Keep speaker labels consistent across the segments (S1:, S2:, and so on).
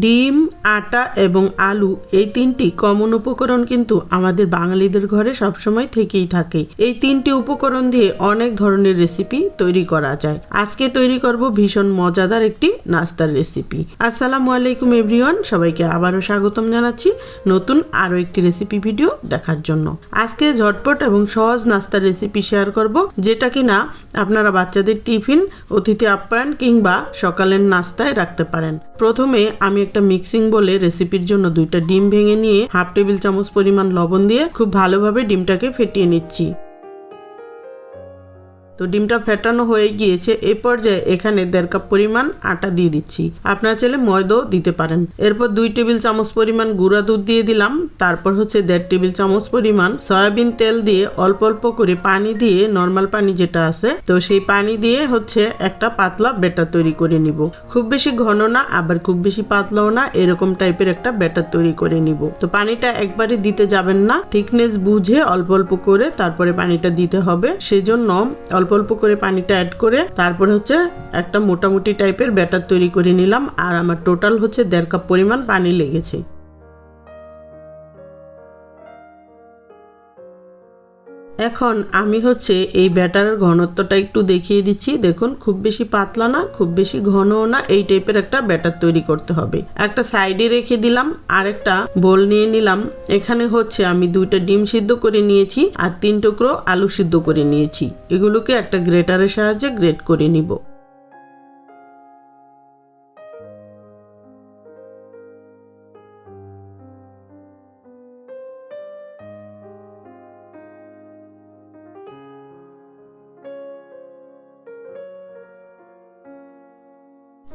S1: ডিম, আটা এবং আলু এই তিনটি কমন উপকরণ কিন্তু আমাদের বাঙালিদের ঘরে সবসময় থেকেই থাকে। এই তিনটি উপকরণ দিয়ে অনেক ধরনের রেসিপি তৈরি করা যায়। আজকে তৈরি করব ভীষণ মজাদার একটি নাস্তার রেসিপি আসসালামু আলাইকুম এভরিওয়ান সবাইকে আবারও স্বাগতম জানাচ্ছি নতুন আরও একটি রেসিপি ভিডিও দেখার জন্য। আজকে ঝটপট এবং সহজ নাস্তার রেসিপি শেয়ার করব, যেটা কিনা আপনারা বাচ্চাদের টিফিন, অতিথি আপ্যায়ন কিংবা সকালের নাস্তায় রাখতে পারেন। প্রথমে আমি একটা মিক্সিং বলে রেসিপির জন্য দুইটা ডিম ভেঙে নিয়ে হাফ টেবিল চামচ পরিমাণ লবণ দিয়ে খুব ভালোভাবে ডিমটাকে ফেটিয়ে নিচ্ছি। তো ডিমটা ফেটানো হয়ে গিয়েছে এই পর্যায়ে এখানে দেড় কাপ পরিমাণ আটা দিয়ে দিচ্ছি। আপনারা চাইলে ময়দাও দিতে পারেন। এরপর দুই টেবিল চামচ পরিমাণ গুঁড়া দুধ দিয়ে দিলাম। তারপর হচ্ছে দেড় টেবিল চামচ পরিমাণ সয়াবিন তেল দিয়ে অল্প অল্প করে পানি দিয়ে, নর্মাল পানি যেটা আছে, তো সেই পানি দিয়ে হচ্ছে একটা পাতলা ব্যাটার তৈরি করে নিব। খুব বেশি ঘন না, আবার খুব বেশি পাতলাও না, এরকম টাইপের একটা ব্যাটার তৈরি করে নিব। তো পানিটা একবারে দিতে যাবেন না, থিকনেস বুঝে অল্প অল্প করে তারপরে পানিটা দিতে হবে। সেজন্য অল্প অল্প করে পানিটা অ্যাড করে তারপর হচ্ছে একটা মোটামুটি টাইপের ব্যাটার তৈরি করে নিলাম। আর আমার টোটাল হচ্ছে দেড় কাপ পরিমাণ পানি লেগেছে। এখন আমি হচ্ছে এই ব্যাটারের ঘনত্বটা একটু দেখিয়ে দিচ্ছি। দেখুন, খুব বেশি পাতলা না, খুব বেশি ঘনও না, এই টাইপের একটা ব্যাটার তৈরি করতে হবে। একটা সাইডে রেখে দিলাম আর একটা বোল নিয়ে নিলাম। এখানে হচ্ছে আমি দুইটা ডিম সিদ্ধ করে নিয়েছি আর তিন টুকরো আলু সিদ্ধ করে নিয়েছি। এগুলোকে একটা গ্রেটারের সাহায্যে গ্রেট করে নিব।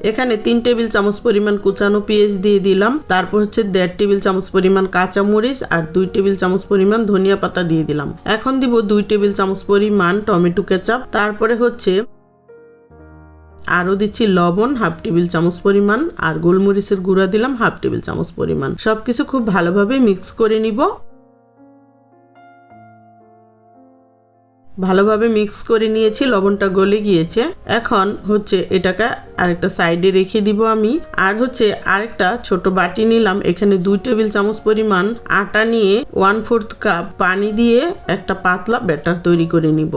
S1: এখানে তিন টেবিল চামচ পরিমাণ কুচানো পেঁয়াজ দিয়ে দিলাম। তারপর হচ্ছে দেড় টেবিল চামচ পরিমাণ কাঁচা মরিচ আর দুই টেবিল চামচ পরিমাণ ধনিয়া পাতা দিয়ে দিলাম। এখন দিব দুই টেবিল চামচ পরিমাণ টমেটো কেচাপ। তারপরে হচ্ছে আরও দিচ্ছি লবণ, হাফ টেবিল চামচ পরিমাণ আর গোলমরিচের গুঁড়া দিলাম, হাফ টেবিল চামচ পরিমাণ। সবকিছু খুব ভালোভাবে মিক্স করে নিব। ভালোভাবে মিক্স করে নিয়েছি, লবণটা গলে গিয়েছে। এখন হচ্ছে এটাকে আরেকটা সাইডে রেখে দিব আমি। আর হচ্ছে আরেকটা ছোট বাটি নিলাম। এখানে দুই টেবিল চামচ পরিমাণ আটা নিয়ে ওয়ান ফোর্থ কাপ পানি দিয়ে একটা পাতলা ব্যাটার তৈরি করে নিব।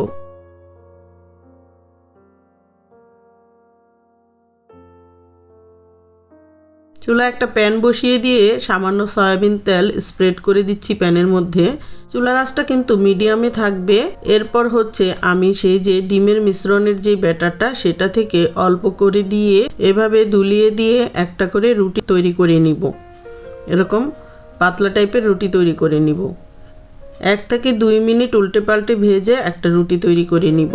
S1: চুলা একটা প্যান বসিয়ে দিয়ে সামান্য সয়াবিন তেল স্প্রেড করে দিচ্ছি প্যানের মধ্যে। চুলা রাসটা কিন্তু মিডিয়ামে থাকবে। এরপর হচ্ছে আমি সেই যে ডিমের মিশ্রণের যে ব্যাটারটা, সেটা থেকে অল্প করে দিয়ে এভাবে দুলিয়ে দিয়ে একটা করে রুটি তৈরি করে নিব। এরকম পাতলা টাইপের রুটি তৈরি করে নিব। এক থেকে দুই মিনিট উল্টে পাল্টে ভেজে একটা রুটি তৈরি করে নিব।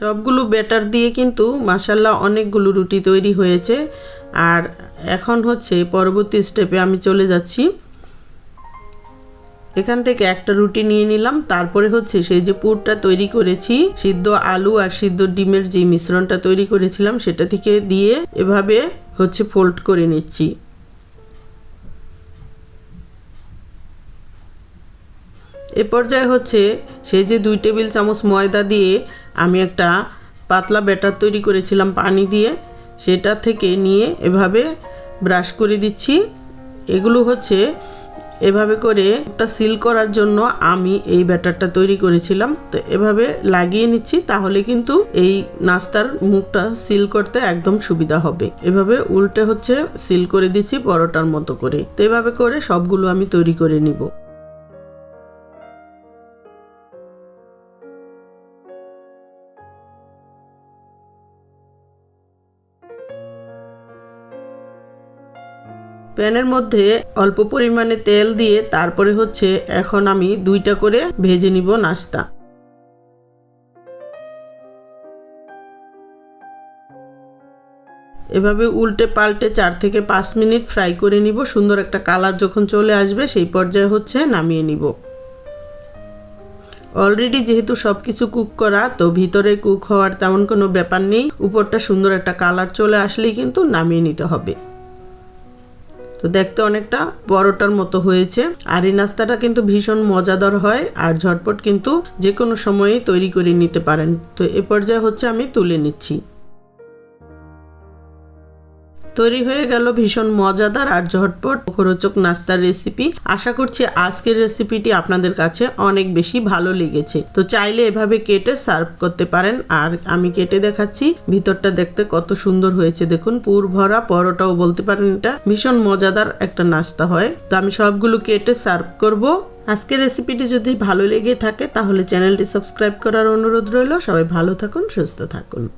S1: সবগুলো ব্যাটার দিয়ে কিন্তু মাসাল্লাহ অনেকগুলো রুটি তৈরি হয়েছে। আর এখন হচ্ছে পরবর্তী স্টেপে আমি চলে যাচ্ছি। এখান থেকে একটা রুটি নিয়ে নিলাম, তারপরে হচ্ছে সেই যে পুরটা তৈরি করেছি, সিদ্ধ আলু আর সিদ্ধ ডিমের যে মিশ্রণটা তৈরি করেছিলাম সেটা থেকে দিয়ে এভাবে হচ্ছে ফোল্ড করে নিচ্ছি। এ পর্যায়ে হচ্ছে সেই যে দুই টেবিল চামচ ময়দা দিয়ে আমি একটা পাতলা ব্যাটার তৈরি করেছিলাম পানি দিয়ে। সেটা থেকে নিয়ে এভাবে ব্রাশ করে দিচ্ছি। এগুলো হচ্ছে এভাবে করে একটা সিল করার জন্য আমি এই ব্যাটারটা তৈরি করেছিলাম। তো এভাবে লাগিয়ে নিচ্ছি তাহলে কিন্তু এই নাস্তার মুখটা সিল করতে একদম সুবিধা হবে। এভাবে উল্টে হচ্ছে সিল করে দিচ্ছি পরোটার মতো করে। তো এভাবে করে সবগুলো আমি তৈরি করে নিব। প্যানের মধ্যে অল্প পরিমাণে তেল দিয়ে তারপরে হচ্ছে এখন আমি দুইটা করে ভেজে নিব নাস্তা। এভাবে উল্টে পাল্টে চার থেকে পাঁচ মিনিট ফ্রাই করে নিব, সুন্দর একটা কালার যখন চলে আসবে সেই পর্যায়ে হচ্ছে নামিয়ে নিব। অলরেডি যেহেতু সব কিছু কুক করা, তো ভিতরে কুক হওয়ার তেমন কোনো ব্যাপার নেই। উপরটা সুন্দর একটা কালার চলে আসলেই কিন্তু নামিয়ে নিতে হবে। তো দেখতে অনেকটা পরোটার মতো হয়েছে। আর এই নাস্তাটা কিন্তু ভীষণ মজাদার হয় আর ঝটপট কিন্তু যে কোনো সময়ে তৈরি করে নিতে পারেন। তো এ পর্যায়ে হচ্ছে আমি তুলে নিচ্ছি। তৈরি হয়ে গেল ভীষণ মজাদার আর ঝটপট মুখরোচক নাস্তার রেসিপি আশা করছি আজকের রেসিপিটি আপনাদের কাছে অনেক বেশি ভালো লেগেছে। তো চাইলে এভাবে কেটে সার্ভ করতে পারেন। আর আমি কেটে দেখাচ্ছি, ভিতরটা দেখতে কত সুন্দর হয়েছে। দেখুন, পুর ভরা, পরোটাও বলতে পারেন এটা। ভীষণ মজাদার একটা নাস্তা হয়। তো আমি সবগুলো কেটে সার্ভ করব। আজকের রেসিপিটি যদি ভালো লেগে থাকে, তাহলে চ্যানেলটি সাবস্ক্রাইব করার অনুরোধ রইল। সবাই ভালো থাকুন, সুস্থ থাকুন।